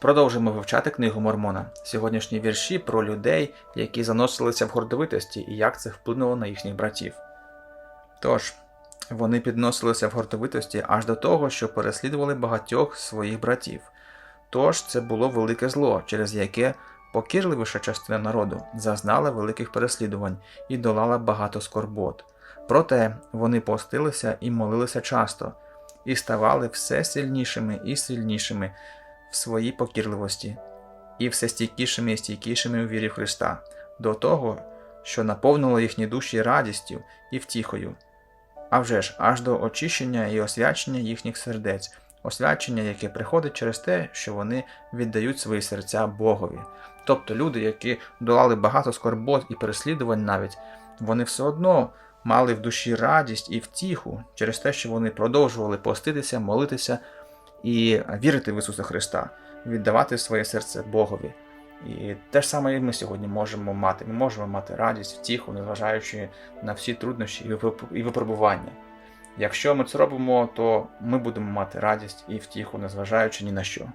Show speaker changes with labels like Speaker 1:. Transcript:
Speaker 1: Продовжимо вивчати книгу Мормона. Сьогоднішні вірші про людей, які заносилися в гордовитості, і як це вплинуло на їхніх братів. Тож, вони підносилися в гордовитості аж до того, що переслідували багатьох своїх братів. Тож це було велике зло, через яке покірливіша частина народу зазнала великих переслідувань і долала багато скорбот. Проте вони постилися і молилися часто, і ставали все сильнішими і сильнішими в своїй покірливості, і все стійкішими і стійкішими у вірі Христа, до того, що наповнило їхні душі радістю і втіхою, а вже ж аж до очищення і освячення їхніх сердець, освячення, яке приходить через те, що вони віддають свої серця Богові. Тобто люди, які долали багато скорбот і переслідувань навіть, вони все одно мали в душі радість і втіху через те, що вони продовжували поститися, молитися і вірити в Ісуса Христа, віддавати своє серце Богові. І те ж саме і ми сьогодні можемо мати. Ми можемо мати радість, втіху, незважаючи на всі труднощі і випробування. Якщо ми це робимо, то ми будемо мати радість і втіху, незважаючи ні на що.